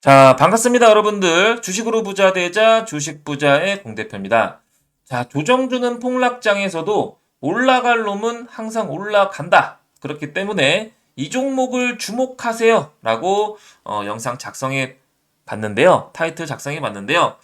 자, 반갑습니다, 여러분들. 주식으로 부자 되자 주식 부자의 공대표입니다. 자, 조정주는 폭락장에서도 올라갈 놈은 항상 올라간다. 그렇기 때문에 이 종목을 주목하세요. 라고 어, 영상 작성해 봤는데요. 타이틀 작성해 봤는데요.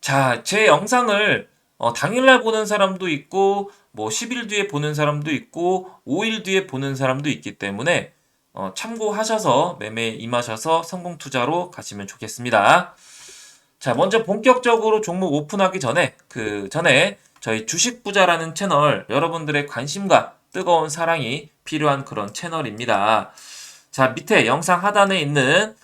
자, 제 영상을 어, 당일날 보는 사람도 있고, 뭐 10일 뒤에 보는 사람도 있고, 5일 뒤에 보는 사람도 있기 때문에 어, 참고하셔서 매매에 임하셔서 성공 투자로 가시면 좋겠습니다. 자, 먼저 본격적으로 종목 오픈하기 전에 그 전에 저희 주식 부자라는 채널 여러분들의 관심과 뜨거운 사랑이 필요한 그런 채널입니다. 자, 밑에 영상 하단에 있는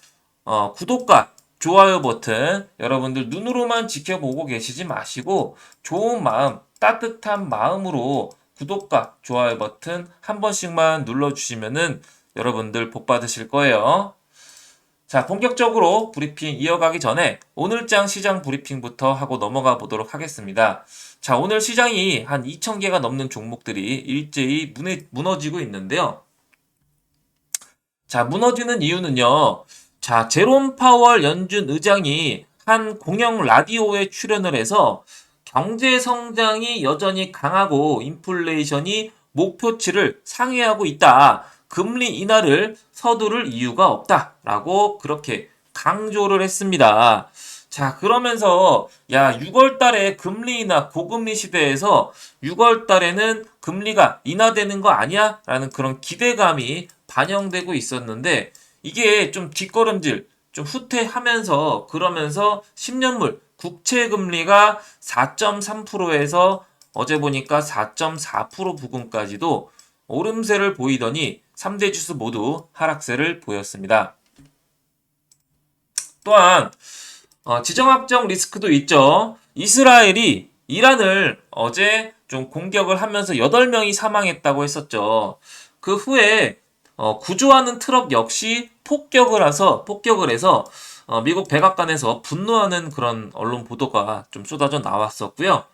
어, 구독과 좋아요 버튼 여러분들 눈으로만 지켜보고 계시지 마시고 좋은 마음, 따뜻한 마음으로 구독과 좋아요 버튼 한 번씩만 눌러 주시면은 여러분들 복 받으실 거예요. 자, 본격적으로 브리핑 이어가기 전에 오늘장 시장 브리핑부터 하고 넘어가 보도록 하겠습니다. 자, 오늘 시장이 한 2,000개가 넘는 종목들이 일제히 무너지고 있는데요. 자, 무너지는 이유는요. 자, 제롬 파월 연준 의장이 한 공영 라디오에 출연을 해서 경제 성장이 여전히 강하고 인플레이션이 목표치를 상회하고 있다. 금리 인하를 서두를 이유가 없다라고 그렇게 강조를 했습니다. 자, 그러면서 야, 6월 달에 금리 인하 고금리 시대에서 6월 달에는 금리가 인하되는 거 아니야? 라는 그런 기대감이 반영되고 있었는데 이게 좀 뒷걸음질 좀 후퇴하면서 그러면서 10년물 국채 금리가 4.3%에서 어제 보니까 4.4% 부근까지도 오름세를 보이더니 3대 지수 모두 하락세를 보였습니다. 또한 어, 지정학적 리스크도 있죠. 이스라엘이 이란을 어제 좀 공격을 하면서 8명이 사망했다고 했었죠. 그 후에 어, 구조하는 트럭 역시 폭격을 해서 폭격을 해서 어, 미국 백악관에서 분노하는 그런 언론 보도가 좀 쏟아져 나왔었고요.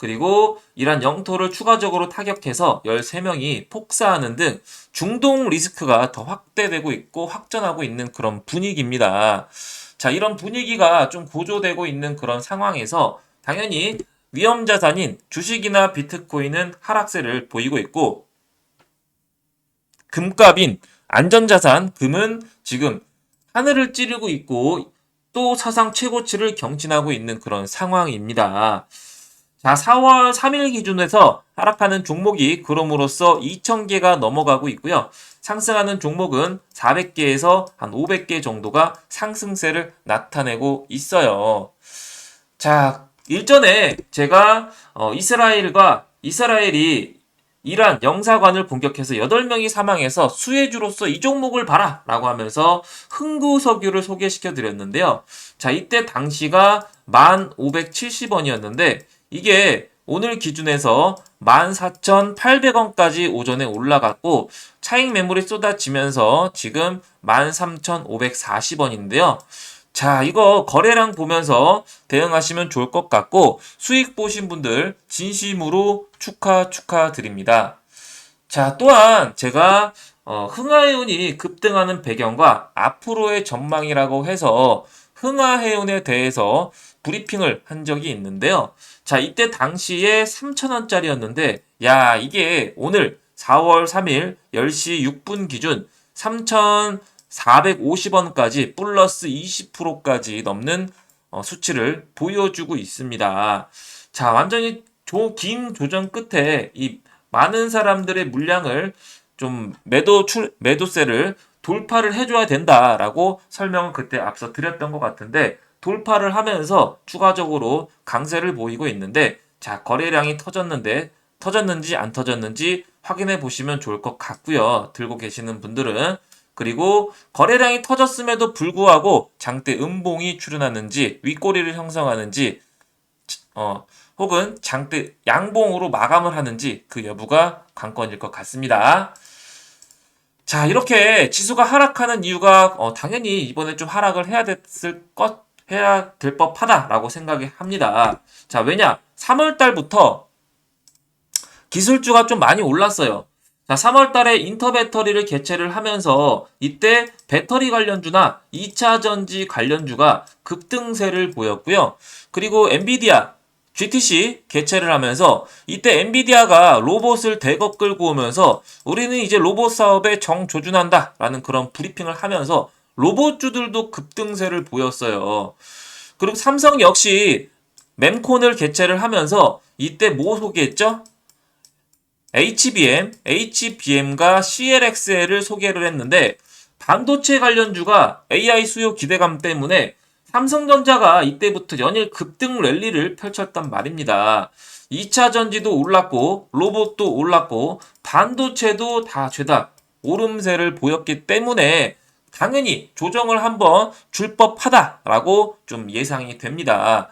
그리고 이란 영토를 추가적으로 타격해서 13명이 폭사하는 등 중동 리스크가 더 확대되고 있고 확전하고 있는 그런 분위기입니다. 자, 이런 분위기가 좀 고조되고 있는 그런 상황에서 당연히 위험 자산인 주식이나 비트코인은 하락세를 보이고 있고 금값인 안전자산 금은 지금 하늘을 찌르고 있고 또 사상 최고치를 경신하고 있는 그런 상황입니다. 자, 4월 3일 기준에서 하락하는 종목이 그럼으로써 2,000개가 넘어가고 있고요. 상승하는 종목은 400개에서 한 500개 정도가 상승세를 나타내고 있어요. 자, 일전에 제가 어, 이스라엘과 이스라엘이 이란 영사관을 공격해서 8명이 사망해서 수혜주로서 이 종목을 봐라! 라고 하면서 흥구석유를 소개시켜 드렸는데요. 자, 이때 당시가 1,570원이었는데 이게 오늘 기준에서 14,800원까지 오전에 올라갔고 차익 매물이 쏟아지면서 지금 13,540원인데요. 자, 이거 거래량 보면서 대응하시면 좋을 것 같고 수익 보신 분들 진심으로 축하 축하드립니다. 자, 또한 제가 어, 흥하해운이 급등하는 배경과 앞으로의 전망이라고 해서 흥하해운에 대해서 브리핑을 한 적이 있는데요. 자, 이때 당시에 3,000원짜리였는데, 야, 이게 오늘 4월 3일 10시 6분 기준 3,450원까지 플러스 20%까지 넘는 어, 수치를 보여주고 있습니다. 자, 완전히 조, 긴 조정 끝에 이 많은 사람들의 물량을 좀 매도 출, 매도세를 돌파를 해줘야 된다라고 설명을 그때 앞서 드렸던 것 같은데 돌파를 하면서 추가적으로 강세를 보이고 있는데 자 거래량이 터졌는데 터졌는지 안 터졌는지 확인해 보시면 좋을 것 같고요. 들고 계시는 분들은 그리고 거래량이 터졌음에도 불구하고 장대 음봉이 출현하는지 윗꼬리를 형성하는지 어 혹은 장대 양봉으로 마감을 하는지 그 여부가 관건일 것 같습니다. 자 이렇게 지수가 하락하는 이유가 어, 당연히 이번에 좀 하락을 해야 됐을 것 해야 될 법하다라고 생각이 합니다. 자, 왜냐? 3월 달부터 기술주가 좀 많이 올랐어요. 자, 3월 달에 인터 배터리를 개최를 하면서 이때 배터리 관련주나 2차 전지 관련주가 급등세를 보였고요. 그리고 엔비디아 GTC 개최를 하면서 이때 엔비디아가 로봇을 대거 끌고 오면서 우리는 이제 로봇 사업에 정조준한다 라는 그런 브리핑을 하면서 로봇주들도 급등세를 보였어요. 그리고 삼성 역시 mem콘을 개최를 하면서 이때 뭐 소개했죠? HBM, HBM과 CLXL을 소개를 했는데 반도체 관련주가 AI 수요 기대감 때문에 삼성전자가 이때부터 연일 급등 랠리를 펼쳤단 말입니다. 2차 전지도 올랐고 로봇도 올랐고 반도체도 다 죄다 오름세를 보였기 때문에 당연히 조정을 한번 줄 법하다라고 좀 예상이 됩니다.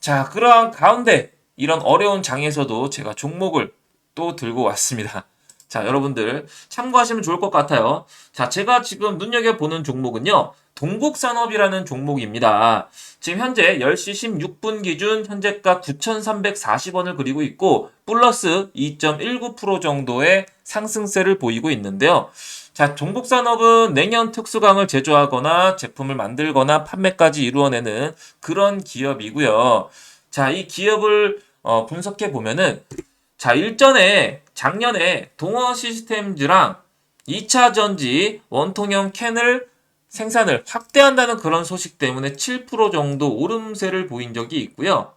자, 그러한 가운데 이런 어려운 장에서도 제가 종목을 또 들고 왔습니다. 자, 여러분들 참고하시면 좋을 것 같아요. 자, 제가 지금 눈여겨보는 종목은요. 동국산업이라는 종목입니다. 지금 현재 10시 16분 기준 현재가 9,340원을 그리고 있고 플러스 2.19% 정도의 상승세를 보이고 있는데요. 자, 동국산업은 내년 특수강을 제조하거나 제품을 만들거나 판매까지 이루어내는 그런 기업이고요. 자, 이 기업을 어, 분석해 보면은 자, 일전에 작년에 동원 시스템즈랑 2차 전지 원통형 캔을 생산을 확대한다는 그런 소식 때문에 7% 정도 오름세를 보인 적이 있고요.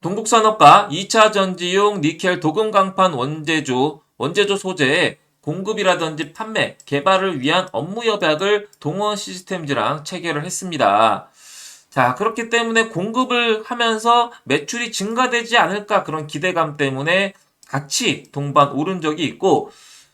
동국산업과 2차 전지용 니켈 도금 강판 원재조, 원재조 소재의 공급이라든지 판매, 개발을 위한 업무 협약을 동원 시스템즈랑 체결을 했습니다. 자, 그렇기 때문에 공급을 하면서 매출이 증가되지 않을까 그런 기대감 때문에 같이 동반 오른 적이 있고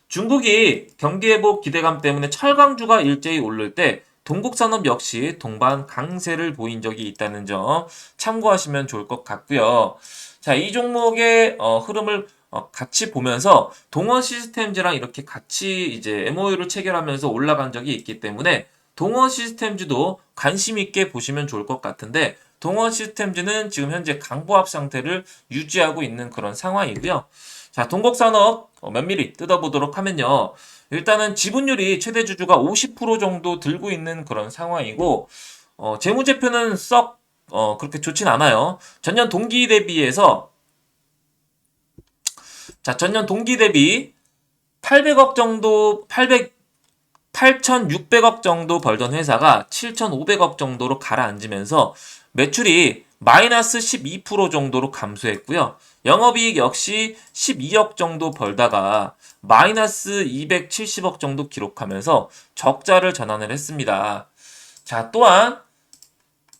중국이 경기 회복 기대감 때문에 철강주가 일제히 오를 때 동국 산업 역시 동반 강세를 보인 적이 있다는 점 참고하시면 좋을 것 같고요. 자, 이 종목의 어, 흐름을 어, 같이 보면서 동원 시스템즈랑 이렇게 같이 이제 MOU를 체결하면서 올라간 적이 있기 때문에 동원 시스템즈도 관심 있게 보시면 좋을 것 같은데 동원 시스템즈는 지금 현재 강보합 상태를 유지하고 있는 그런 상황이고요. 자, 동국산업 어, 면밀히 뜯어보도록 하면요. 일단은 지분율이 최대 주주가 50% 정도 들고 있는 그런 상황이고 어, 재무제표는 썩 어, 그렇게 좋진 않아요. 전년 동기 대비해서 자, 전년 동기 대비 800억 정도 800 8,600억 정도 벌던 회사가 7,500억 정도로 가라앉으면서 매출이 마이너스 12% 정도로 감소했고요. 영업이익 역시 12억 정도 벌다가 마이너스 270억 정도 기록하면서 적자를 전환을 했습니다. 자, 또한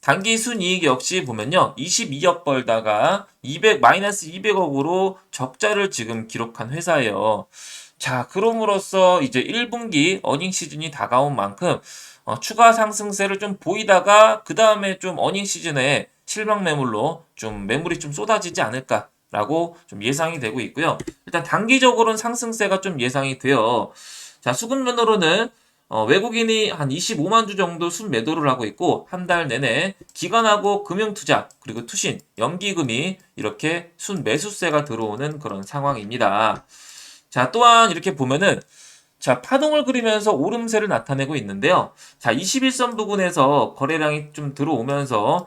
단기 순이익 역시 보면요. 22억 벌다가 200 마이너스 200억으로 적자를 지금 기록한 회사예요. 자, 그럼으로써 이제 1분기 어닝 시즌이 다가온 만큼 어, 추가 상승세를 좀 보이다가 그 다음에 좀 어닝 시즌에 실망 매물로 좀 매물이 좀 쏟아지지 않을까 라고 좀 예상이 되고 있고요. 일단 단기적으로는 상승세가 좀 예상이 돼요. 자, 수급면으로는 어, 외국인이 한 25만 주 정도 순매도를 하고 있고 한 달 내내 기관하고 금융투자 그리고 투신, 연기금이 이렇게 순매수세가 들어오는 그런 상황입니다. 자, 또한 이렇게 보면은 자, 파동을 그리면서 오름세를 나타내고 있는데요. 자, 21선 부근에서 거래량이 좀 들어오면서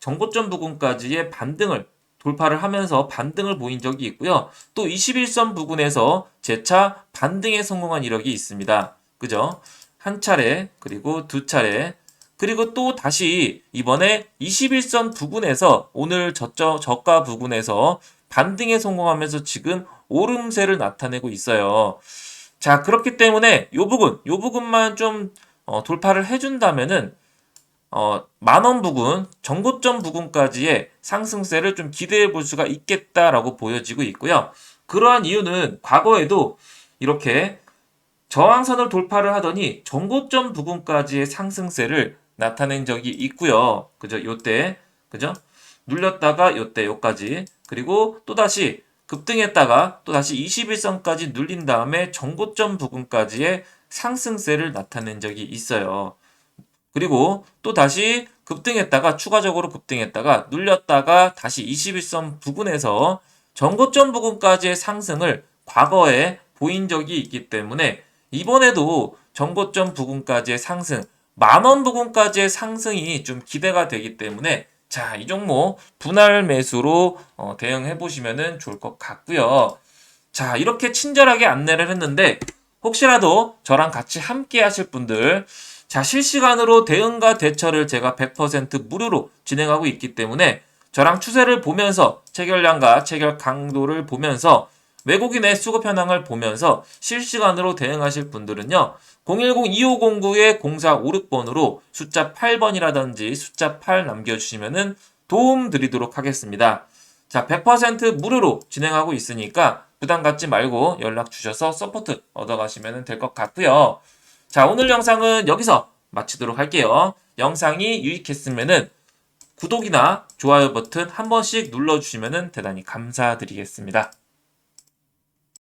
정고점 부근까지의 반등을 돌파를 하면서 반등을 보인 적이 있고요. 또 21선 부근에서 재차 반등에 성공한 이력이 있습니다. 그죠? 한 차례, 그리고 두 차례, 그리고 또 다시 이번에 21선 부근에서 오늘 저저 저가 부근에서 반등에 성공하면서 지금 오름세를 나타내고 있어요. 자, 그렇기 때문에 요 부분, 요 부분만 좀 어, 돌파를 해준다면은 어, 만원 부근, 정고점 부근까지의 상승세를 좀 기대해 볼 수가 있겠다라고 보여지고 있고요. 그러한 이유는 과거에도 이렇게 저항선을 돌파를 하더니 정고점 부근까지의 상승세를 나타낸 적이 있고요. 그죠? 요때, 그죠? 눌렸다가 요때 요까지 그리고 또다시 급등했다가 또다시 21선까지 눌린 다음에 정고점 부근까지의 상승세를 나타낸 적이 있어요. 그리고 또 다시 급등했다가 추가적으로 급등했다가 눌렸다가 다시 21선 부근에서 정고점 부근까지의 상승을 과거에 보인 적이 있기 때문에 이번에도 정고점 부근까지의 상승, 만원 부근까지의 상승이 좀 기대가 되기 때문에 자, 이 종목 분할 매수로 어, 대응해 보시면 좋을 것 같고요. 자, 이렇게 친절하게 안내를 했는데 혹시라도 저랑 같이 함께 하실 분들 자, 실시간으로 대응과 대처를 제가 100% 무료로 진행하고 있기 때문에 저랑 추세를 보면서 체결량과 체결 강도를 보면서 외국인의 수급 현황을 보면서 실시간으로 대응하실 분들은요. 010-2509-0456번으로 숫자 8번이라든지 숫자 8 남겨주시면은 도움 드리도록 하겠습니다. 자, 100% 무료로 진행하고 있으니까 부담 갖지 말고 연락 주셔서 서포트 얻어가시면 될 것 같고요. 자, 오늘 영상은 여기서 마치도록 할게요. 영상이 유익했으면은 구독이나 좋아요 버튼 한 번씩 눌러주시면 대단히 감사드리겠습니다.